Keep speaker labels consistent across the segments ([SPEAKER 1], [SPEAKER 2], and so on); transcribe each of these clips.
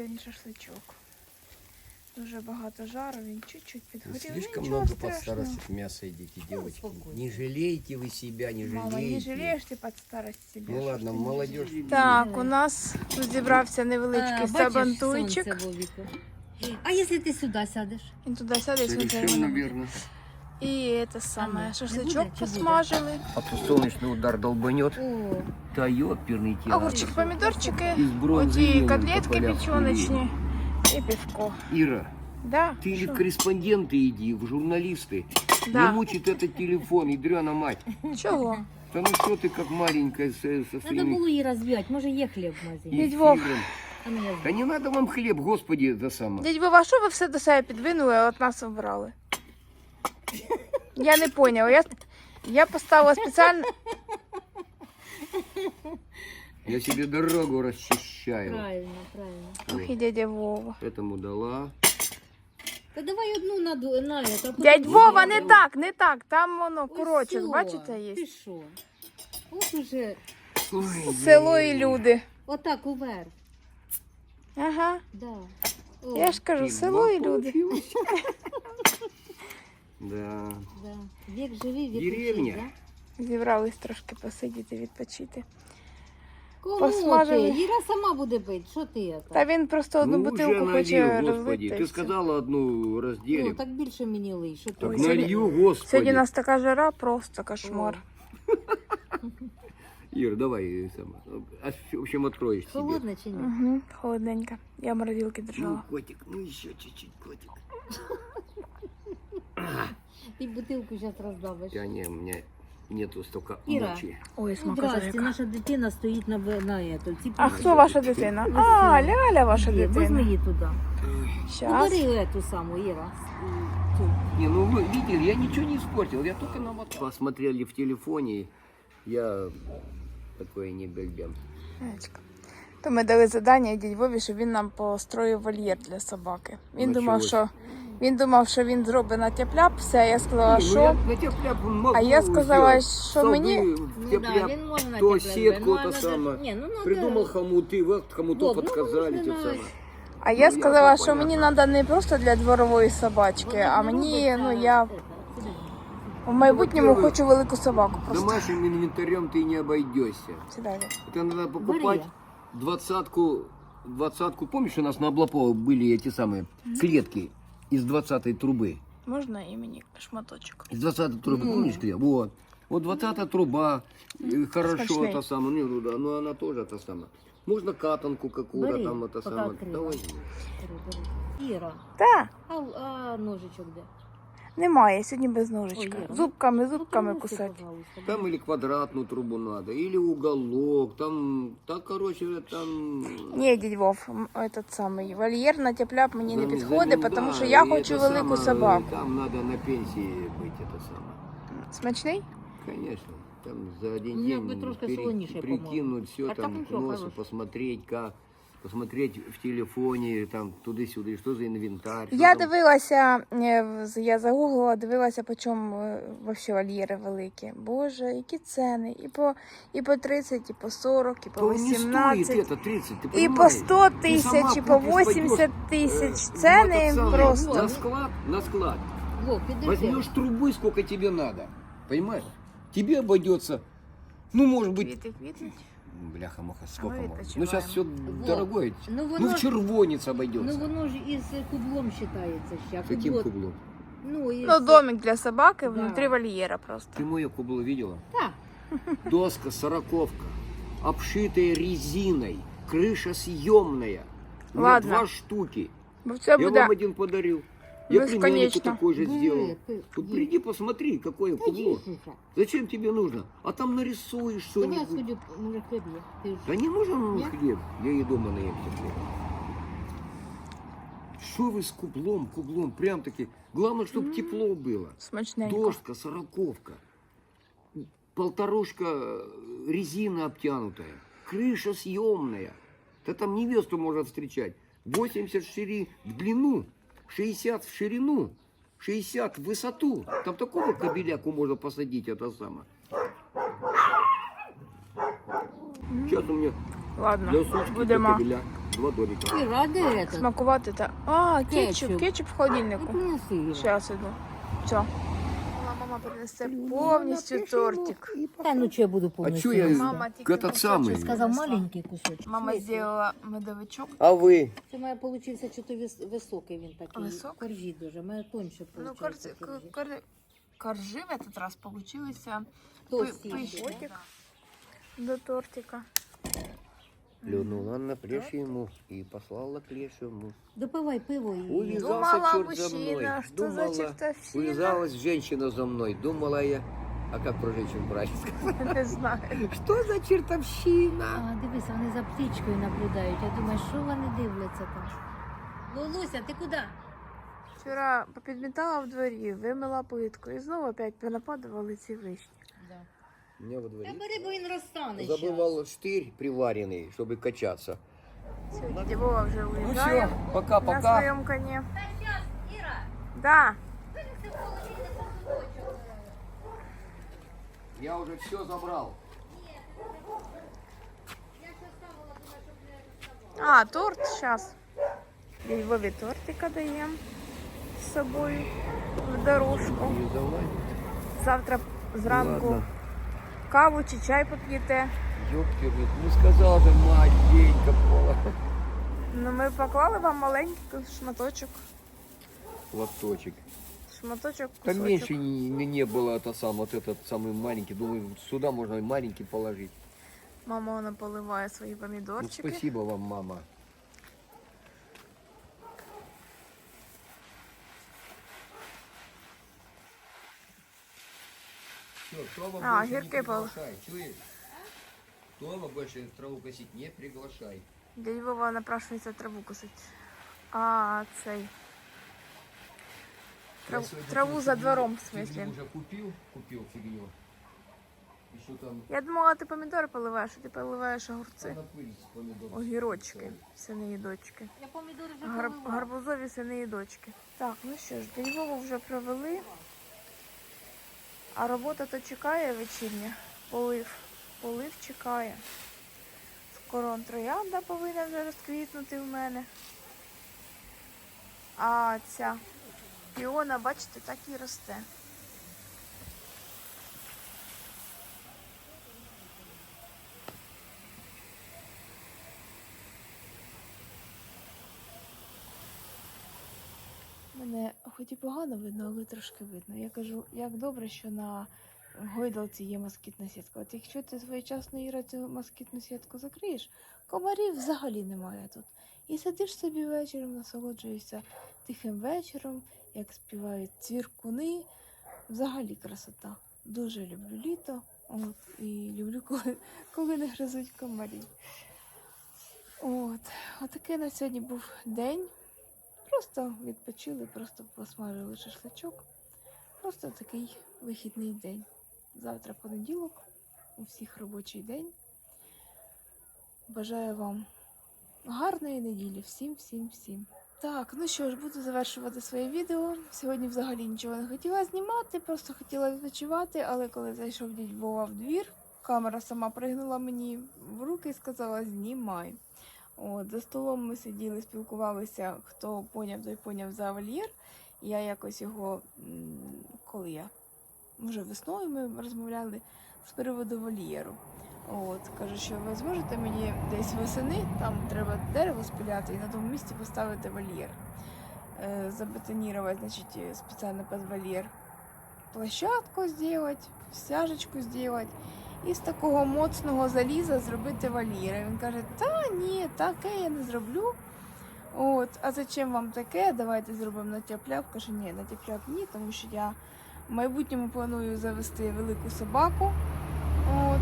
[SPEAKER 1] сьогодні шашличок. Дуже багато жару, він чуть-чуть
[SPEAKER 2] Вы
[SPEAKER 1] підгорів.
[SPEAKER 2] слишком
[SPEAKER 1] Нічого
[SPEAKER 2] много под
[SPEAKER 1] страшного.
[SPEAKER 2] старость мяса едите, девочки.
[SPEAKER 3] успокойся.
[SPEAKER 2] Не жалейте вы себя, не
[SPEAKER 1] Мама,
[SPEAKER 2] жалейте.
[SPEAKER 1] не жалієш ти під старость себе?
[SPEAKER 2] Ну
[SPEAKER 1] що
[SPEAKER 2] ладно,
[SPEAKER 1] ж ти не
[SPEAKER 2] молодежь.
[SPEAKER 1] жалієш? Так, у нас тут зібрався невеличкий сабантуйчик.
[SPEAKER 3] сонце, Вовіку? А якщо ти сюди сядеш?
[SPEAKER 1] Він туди сяде і
[SPEAKER 2] Совершенно
[SPEAKER 1] смотри.
[SPEAKER 2] верно.
[SPEAKER 1] І це саме,
[SPEAKER 3] Ага, не
[SPEAKER 1] шашличок
[SPEAKER 3] буде чи буде?
[SPEAKER 1] посмажили.
[SPEAKER 2] А то солнечный удар долбанет.
[SPEAKER 3] О,
[SPEAKER 2] Да ёперный тело.
[SPEAKER 1] Огурчики, помідорчики,
[SPEAKER 2] Із бронзи
[SPEAKER 1] оті
[SPEAKER 2] Ленін
[SPEAKER 1] котлетки
[SPEAKER 2] по полях
[SPEAKER 1] печоночні і півко.
[SPEAKER 2] Ира,
[SPEAKER 1] Да?
[SPEAKER 2] ты или
[SPEAKER 1] що?
[SPEAKER 2] в корреспонденты иди, в журналисты.
[SPEAKER 1] Да.
[SPEAKER 2] Не мучит этот телефон, ядрена мать.
[SPEAKER 1] Чого?
[SPEAKER 2] Да ну что ты как маленькая со, со
[SPEAKER 3] треба
[SPEAKER 2] своими
[SPEAKER 3] було її розбивати, може є хліб в магазині.
[SPEAKER 1] Дядь Вов.
[SPEAKER 2] эфиром.
[SPEAKER 3] А ну я
[SPEAKER 2] Да не надо вам хлеб, господи, это самое.
[SPEAKER 1] Дядь Вова, що ви все до себе підвинули, а от нас обрали? Я не поняла. Я, я поставила спеціально.
[SPEAKER 2] Я себе дорогу расчищаю.
[SPEAKER 3] Правильно, правильно.
[SPEAKER 1] Ох, і дядя Вова.
[SPEAKER 2] Этому дала.
[SPEAKER 3] Та давай одну на, ду- на это, а потім
[SPEAKER 1] Дядь
[SPEAKER 3] другу.
[SPEAKER 1] Вова, не так, не так. Там воно
[SPEAKER 3] Ось
[SPEAKER 1] коротше,
[SPEAKER 3] сьо.
[SPEAKER 1] бачите, є.
[SPEAKER 3] Ти що? От уже,
[SPEAKER 2] Ой,
[SPEAKER 1] Село і люди.
[SPEAKER 3] отак уверх.
[SPEAKER 1] Ага.
[SPEAKER 3] Да. О,
[SPEAKER 1] Я ж кажу, село і люди.
[SPEAKER 2] Да.
[SPEAKER 3] да. Вік живий, вік
[SPEAKER 2] Деревня.
[SPEAKER 3] учись, да?
[SPEAKER 1] Зібрались трошки посидіти, відпочити.
[SPEAKER 3] Кому
[SPEAKER 1] Посмажили.
[SPEAKER 3] ти? Іра сама буде бити, що ти це?
[SPEAKER 1] Та він просто одну
[SPEAKER 2] Ну,
[SPEAKER 1] бутилку хоче
[SPEAKER 2] налью, господи.
[SPEAKER 1] розлити. і все.
[SPEAKER 2] сказала одну
[SPEAKER 3] Ну, так більше мені лий, що ти?
[SPEAKER 2] Так
[SPEAKER 1] Ой,
[SPEAKER 2] налью, господи.
[SPEAKER 1] Сьогодні у нас така жара, просто кошмар.
[SPEAKER 2] Ир, давай э, сама. А, В общем, откроешь себе.
[SPEAKER 3] Холодно чи ні?
[SPEAKER 1] Угу, холодненько. Я морозилки
[SPEAKER 2] Ну,
[SPEAKER 1] держала.
[SPEAKER 2] котик, ну еще чуть-чуть, котик.
[SPEAKER 3] Ти бутилку зараз роздавиш.
[SPEAKER 2] Да не, у меня нету столько
[SPEAKER 3] Ира.
[SPEAKER 2] мочи.
[SPEAKER 1] Ой,
[SPEAKER 3] Ну,
[SPEAKER 1] смака
[SPEAKER 3] здрасте, наша дитина стоїть на, б- на это. Ці
[SPEAKER 1] А
[SPEAKER 3] пусті.
[SPEAKER 1] хто ваша дитина? А, Ляля ваша
[SPEAKER 3] Є, Возьми
[SPEAKER 1] дитина.
[SPEAKER 3] її туди.
[SPEAKER 1] Щас.
[SPEAKER 3] Убери эту саму, Іра. Цю.
[SPEAKER 2] Не, ну вы видели, я ничего не испортил, я только намотал. Посмотрели в телефоне, я такой не бельбем.
[SPEAKER 1] Яєчко. То ми дали завдання дядь Вові, щоб він нам построїв вольєр для собаки. Він
[SPEAKER 2] Ну,
[SPEAKER 1] думав,
[SPEAKER 2] чого
[SPEAKER 1] що він думав, що він зробить на тяп-ляп, все, я сказала,
[SPEAKER 2] Не, ну
[SPEAKER 1] що.
[SPEAKER 2] я на тяп-ляп могу
[SPEAKER 1] А я сказала,
[SPEAKER 2] сделать.
[SPEAKER 1] що мені.
[SPEAKER 2] Совы,
[SPEAKER 3] Ну
[SPEAKER 2] тяп-ляп,
[SPEAKER 3] да, він може на
[SPEAKER 2] то
[SPEAKER 3] тебе
[SPEAKER 2] сетку,
[SPEAKER 3] ну,
[SPEAKER 2] то
[SPEAKER 3] надо-
[SPEAKER 2] самое.
[SPEAKER 3] Ні, ну надо...
[SPEAKER 2] Придумал хомуты, вот хомутов
[SPEAKER 3] Вов, ну,
[SPEAKER 2] отказали,
[SPEAKER 3] можно
[SPEAKER 2] те
[SPEAKER 3] на-
[SPEAKER 2] самое.
[SPEAKER 1] А я
[SPEAKER 2] Ну, я
[SPEAKER 1] сказала,
[SPEAKER 2] так
[SPEAKER 1] що мені
[SPEAKER 2] понятно.
[SPEAKER 1] треба не просто для дворової собачки, а мені, ну я в майбутньому
[SPEAKER 2] Во-первых,
[SPEAKER 1] хочу велику собаку. Просто
[SPEAKER 2] Домашним инвентарем ты не обойдешься.
[SPEAKER 1] сідай.
[SPEAKER 2] Это надо покупать
[SPEAKER 3] Мария.
[SPEAKER 2] двадцатку, двадцатку. Помнишь, у нас на Облапово были эти самые клетки из двадцатой трубы?
[SPEAKER 1] Можна і мені шматочок.
[SPEAKER 2] Из двадцатой трубы,
[SPEAKER 3] Ну.
[SPEAKER 2] помнишь, где? Вот. Вот двадцатая труба, э, хорошо,
[SPEAKER 1] Смачний.
[SPEAKER 2] это самое, ну, да, но она тоже это самое. Можно катанку какую-то
[SPEAKER 3] Бери,
[SPEAKER 2] там, это
[SPEAKER 3] пока
[SPEAKER 2] самое.
[SPEAKER 3] открыла.
[SPEAKER 2] Давай.
[SPEAKER 3] Іра,
[SPEAKER 1] Та,
[SPEAKER 3] а, а ножичок де?
[SPEAKER 1] немає, сьогодні без ножичка.
[SPEAKER 3] Ой, Іра,
[SPEAKER 1] Зубками,
[SPEAKER 3] Ну,
[SPEAKER 1] зубками
[SPEAKER 3] принеси,
[SPEAKER 1] кусати.
[SPEAKER 3] пожалуйста.
[SPEAKER 2] Там или квадратную трубу надо, или уголок, там, так, короче, там...
[SPEAKER 1] Ні, дядь Вов, м, этот самий вольєр на тяп-ляп мені не
[SPEAKER 2] Зам-
[SPEAKER 1] підходить,
[SPEAKER 2] замін-
[SPEAKER 1] тому
[SPEAKER 2] да,
[SPEAKER 1] що я
[SPEAKER 2] и
[SPEAKER 1] хочу
[SPEAKER 2] это
[SPEAKER 1] велику
[SPEAKER 2] самое,
[SPEAKER 1] собаку.
[SPEAKER 2] Там надо на пенсии быть, это самое.
[SPEAKER 1] Смачний?
[SPEAKER 2] Конечно. Там за один
[SPEAKER 3] Мне
[SPEAKER 2] день
[SPEAKER 3] бы трошки
[SPEAKER 2] пере-
[SPEAKER 3] солоніше, по-моєму.
[SPEAKER 2] прикинуть все,
[SPEAKER 3] А
[SPEAKER 2] там
[SPEAKER 3] так
[SPEAKER 2] к
[SPEAKER 3] нічого,
[SPEAKER 2] носу
[SPEAKER 3] хорошо.
[SPEAKER 2] посмотреть, как посмотреть в телефоне, там туди-сюди, що за інвентар. що
[SPEAKER 1] Я
[SPEAKER 2] там.
[SPEAKER 1] дивилася, е, в- я загуглила, дивилася, по чому е, вообще вольєри великі. Боже, які ціни. І по, і по 30, і по 40, і по
[SPEAKER 2] То не
[SPEAKER 1] 18.
[SPEAKER 2] стоит это 30, ты
[SPEAKER 1] І
[SPEAKER 2] понимаешь?
[SPEAKER 1] по 100
[SPEAKER 2] сама
[SPEAKER 1] тисяч, і по
[SPEAKER 2] купиш,
[SPEAKER 1] 80
[SPEAKER 2] пойдешь,
[SPEAKER 1] тисяч.
[SPEAKER 2] Э, в
[SPEAKER 1] Ціни
[SPEAKER 2] этот самый,
[SPEAKER 1] просто.
[SPEAKER 2] На склад, на склад.
[SPEAKER 3] Вов, підожди.
[SPEAKER 2] Возьмешь трубы, сколько тебе надо. Понимаешь? Тебе обойдется, ну, может быть,
[SPEAKER 1] Квіти квітнуть.
[SPEAKER 2] бляха-муха, сколько
[SPEAKER 1] мы
[SPEAKER 2] можно.
[SPEAKER 1] это
[SPEAKER 2] Ну, сейчас все
[SPEAKER 3] Во.
[SPEAKER 2] дорогое.
[SPEAKER 3] Ну
[SPEAKER 2] Ну,
[SPEAKER 3] воно,
[SPEAKER 2] в
[SPEAKER 3] ж,
[SPEAKER 2] червонец
[SPEAKER 3] ну
[SPEAKER 2] обойдется.
[SPEAKER 3] воно ж із кублом вважається ще. а
[SPEAKER 2] Каким
[SPEAKER 3] кубло-
[SPEAKER 2] кублом?
[SPEAKER 3] Ну, із...
[SPEAKER 1] Ну, домик для собаки
[SPEAKER 3] Да.
[SPEAKER 1] внутри вольєра просто.
[SPEAKER 2] Ты мое кубло видела?
[SPEAKER 3] Так.
[SPEAKER 2] Доска сороковка, обшитая резиной, крыша съемная. У меня
[SPEAKER 1] Ладно.
[SPEAKER 2] Два штуки.
[SPEAKER 1] Бо це
[SPEAKER 2] Я
[SPEAKER 1] буде
[SPEAKER 2] вам один подарил. Я племяннику
[SPEAKER 1] Бесконечно.
[SPEAKER 2] такой же сделал.
[SPEAKER 3] Бери, ти-
[SPEAKER 2] Тут
[SPEAKER 3] ні.
[SPEAKER 2] приди посмотри, какое кубло.
[SPEAKER 3] Тихіше.
[SPEAKER 2] Зачем тебе нужно? А там нарисуешь
[SPEAKER 3] Давай я
[SPEAKER 2] что-нибудь.
[SPEAKER 3] сходю, може хліб є. Ти ж-
[SPEAKER 2] Да не нужен нам
[SPEAKER 3] Нет?
[SPEAKER 2] хлеб. Я и дома наемся хлеба. Что вы с кублом, кублом, прям таки. Главное, чтобы тепло было.
[SPEAKER 1] смачненько.
[SPEAKER 2] Дошка, сороковка, полторушка э, резина обтянутая, крыша съемная. Да там невесту можно встречать. 80 в, шири... в длину, 60 в ширину, 60 в высоту. Там такого кабеляку можно посадить, это самое. Сейчас у меня
[SPEAKER 1] Ладно,
[SPEAKER 2] для сучки для
[SPEAKER 1] будемо
[SPEAKER 2] кабеля. Два домика.
[SPEAKER 3] І ради это.
[SPEAKER 1] Смакувати та. А, кетчуп,
[SPEAKER 3] Кетчуп.
[SPEAKER 1] кетчуп в холодильнику.
[SPEAKER 3] Принеси його.
[SPEAKER 1] Зараз іду. Все. Мама принесе повністю тортик.
[SPEAKER 3] Та ну що я буду
[SPEAKER 2] А
[SPEAKER 3] повністю?
[SPEAKER 2] чё я
[SPEAKER 3] їсти?
[SPEAKER 1] Мама тільки
[SPEAKER 2] этот
[SPEAKER 1] кусочок
[SPEAKER 2] самый?
[SPEAKER 1] принесла.
[SPEAKER 3] Сказав маленький кусочок.
[SPEAKER 1] Мама
[SPEAKER 3] Смисл?
[SPEAKER 1] зробила медовичок.
[SPEAKER 2] А вы?
[SPEAKER 3] Це моя получився чи то вис- високий він такий.
[SPEAKER 1] Високий?
[SPEAKER 3] Коржі дуже, моя тоньше
[SPEAKER 1] Ну,
[SPEAKER 3] получився.
[SPEAKER 1] коржи,
[SPEAKER 3] коржі.
[SPEAKER 1] кор- коржи в этот раз получилися
[SPEAKER 3] Толстіші,
[SPEAKER 1] пышнотик
[SPEAKER 3] да.
[SPEAKER 1] до тортика.
[SPEAKER 2] Плюнула на плешь ему и послала ему.
[SPEAKER 3] Допивай пиво і...
[SPEAKER 2] Увязался
[SPEAKER 1] Думала,
[SPEAKER 2] черт за мной.
[SPEAKER 1] мужчина, что за
[SPEAKER 2] Думала,
[SPEAKER 1] чертовщина?
[SPEAKER 2] Увязалась женщина за мной. Думала я, а как про женщин брать?
[SPEAKER 1] Не знаю.
[SPEAKER 2] Что за чертовщина?
[SPEAKER 3] А, дивися, вони за птичкою наблюдають. Я думаю, що вони дивляться там? Лулуся, ти куди?
[SPEAKER 1] Вчора попідмітала в дворі, вимила плитку і знову опять понападували ці вишні.
[SPEAKER 2] У меня во дворе
[SPEAKER 3] Та бери, бо він розтане
[SPEAKER 2] забывал штырь приваренный, чтобы качаться.
[SPEAKER 1] Сьогодні Дівова вже
[SPEAKER 2] Ну
[SPEAKER 1] уїжджає
[SPEAKER 2] все,
[SPEAKER 1] на
[SPEAKER 2] пока-пока.
[SPEAKER 1] своєму коні. Да.
[SPEAKER 2] Я уже все забрал.
[SPEAKER 1] А, торт зараз. Львові тортика даємо з собою в дорожку.
[SPEAKER 2] Не давай.
[SPEAKER 1] Завтра зранку
[SPEAKER 2] Ладно.
[SPEAKER 1] каву чи чай поп'єте.
[SPEAKER 2] Ёптерник, ну сказал же мать, денька пола.
[SPEAKER 1] Ну, ми поклали вам маленький шматочок.
[SPEAKER 2] Лоточек.
[SPEAKER 1] Шматочок
[SPEAKER 2] Там
[SPEAKER 1] кусочок.
[SPEAKER 2] меньше не, не, не было это сам, вот этот самый маленький. Думаю, сюда можно и маленький положить.
[SPEAKER 1] Мама вона поливає свої
[SPEAKER 2] Ну,
[SPEAKER 1] помідорчики.
[SPEAKER 2] спасибо вам, мама. Все, Тома
[SPEAKER 1] А,
[SPEAKER 2] больше не приглашай, чуешь? Тома больше траву косить не приглашай.
[SPEAKER 1] Дядь Вова напрашується траву косить. А, цей. Трав- траву за двором, в смысле.
[SPEAKER 2] уже купил, купил фигню. Еще там
[SPEAKER 1] Я думала, ти помідори поливаєш, а ти поливаєш огурці.
[SPEAKER 2] она пыль с помидором.
[SPEAKER 1] Огірочки, сини і дочки.
[SPEAKER 3] Я помідори вже
[SPEAKER 1] Гар...
[SPEAKER 3] поливала.
[SPEAKER 1] Гарбузові сини і дочки. Так, ну що ж, до Львова вже провели. А робота то чекає вечірня. Полив. Полив чекає. Скоро троянда повинна вже розквітнути в мене. А ця піона, бачите, так і росте. Мене хоч і погано видно, але трошки видно. Я кажу, як добре, що на гойдалці є москітна сітка. От якщо ти своєчасно Іра цю москітну сітку закриєш, комарів взагалі немає тут. І сидиш собі вечором, насолоджуєшся тихим вечором, як співають цвіркуни. Взагалі красота. Дуже люблю літо. От, і люблю, коли, коли не гризуть комарі. От, отакий на сьогодні був день. Просто відпочили, просто посмажили шашличок. Просто такий вихідний день. Завтра понеділок, у всіх робочий день. Бажаю вам гарної неділі. Всім, всім, всім. Так, ну що ж, буду завершувати своє відео. Сьогодні взагалі нічого не хотіла знімати, просто хотіла відпочивати, але коли зайшов дідь Вова в двір, камера сама пригнула мені в руки і сказала: знімай. От, за столом ми сиділи, спілкувалися, хто поняв, той поняв за вольєр. Я якось його, коли я, може весною ми розмовляли з приводу вольєру. От, кажу, що ви зможете мені десь восени, там треба дерево спиляти і на тому місці поставити вольєр. Е, забетонувати, значить, спеціально під вольєр. Площадку зробити, стяжечку зробити і з такого моцного заліза зробити вольєр. Він каже, та ні, таке я не зроблю. От, а зачем вам таке? Давайте зробимо на тяп-ляп. Каже, ні, на тяп-ляп ні, тому що я в майбутньому планую завести велику собаку. От,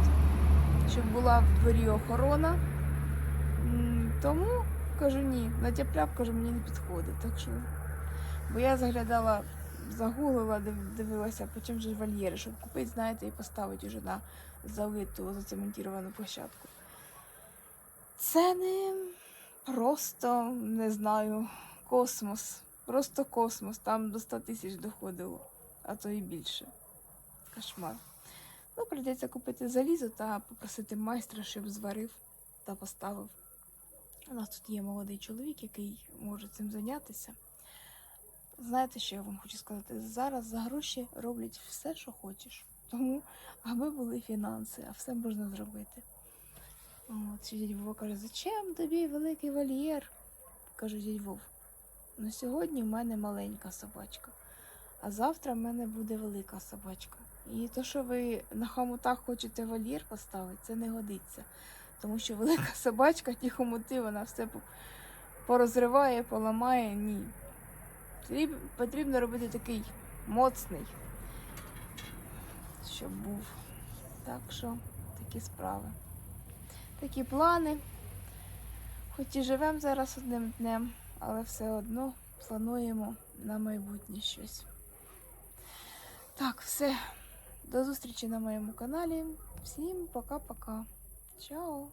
[SPEAKER 1] щоб була в дворі охорона. Тому кажу, ні, на тяп-ляп, мені не підходить. Так що, бо я заглядала, загуглила, дивилася, по чим же вольєри, щоб купити, знаєте, і поставити вже на залиту зацементовану площадку. Це не просто, не знаю, космос. Просто космос. Там до 100 тисяч доходило, а то і більше. Кошмар. Ну, прийдеться купити залізо та попросити майстра, щоб зварив та поставив. У нас тут є молодий чоловік, який може цим зайнятися. Знаєте, що я вам хочу сказати? Зараз за гроші роблять все, що хочеш. Тому, аби були фінанси, а все можна зробити. От, дядь Вова каже, зачем тобі великий вольєр? Кажу, дядь Вов, ну сьогодні в мене маленька собачка, а завтра в мене буде велика собачка. І то, що ви на хомутах хочете вольєр поставити, це не годиться. Тому що велика собачка, ті хомути, вона все порозриває, поламає. Ні. Потріб- Потрібно робити такий моцний, щоб був. Так що такі справи. Такі плани. Хоч і живемо зараз одним днем, але все одно плануємо на майбутнє щось. Так, все. До зустрічі на моєму каналі. Всім пока-пока. Чао!